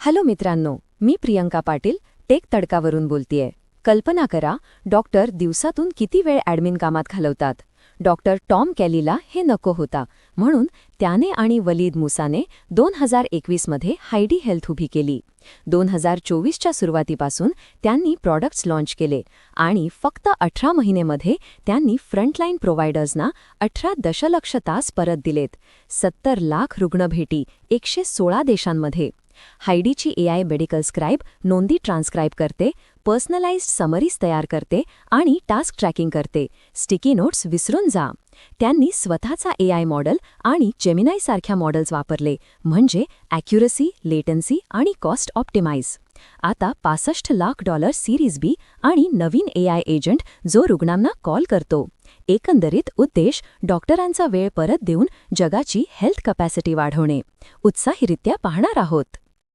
Hello मित्रांनो मी Priyanka Patil tech तडकावरून बोलतेय. कल्पना करा डॉक्टर दिवसातून किती वेळ ॲडमिन कामात घालवतात. डॉक्टर टॉम कॅलीला हे नको होता. म्हणून त्याने आणि वलीद मुसाने दोन हजार एकवीसमध्ये हायडी हेल्थ उभी केली. दोन हजार चोवीसच्या सुरुवातीपासून त्यांनी प्रॉडक्ट्स लाँच केले आणि फक्त अठरा महिनेमध्ये त्यांनी फ्रंटलाईन प्रोव्हायडर्सना अठरा दशलक्ष तास परत दिलेत. सत्तर लाख रुग्णभेटी एकशे सोळा देशांमध्ये. हायडीची एआय मेडिकल स्क्राईब नोंदी ट्रान्स्क्राईब करते पर्सनलाइज्ड समरीज तयार करते आणि टास्क ट्रॅकिंग करते. स्टिकी नोट्स विसरून जा. त्यांनी स्वतःचा एआय मॉडेल आणि जेमिनाईसारख्या मॉडेल्स वापरले म्हणजे ॲक्युरसी लेटन्सी आणि कॉस्ट ऑप्टिमाइज. आता पासष्ट लाख डॉलर सिरीज बी आणि नवीन एआय एजंट जो रुग्णांना कॉल करतो. एकंदरीत उद्देश डॉक्टरांचा वेळ परत देऊन जगाची हेल्थ कपॅसिटी वाढवणे. उत्साहीरित्या पाहणार आहोत.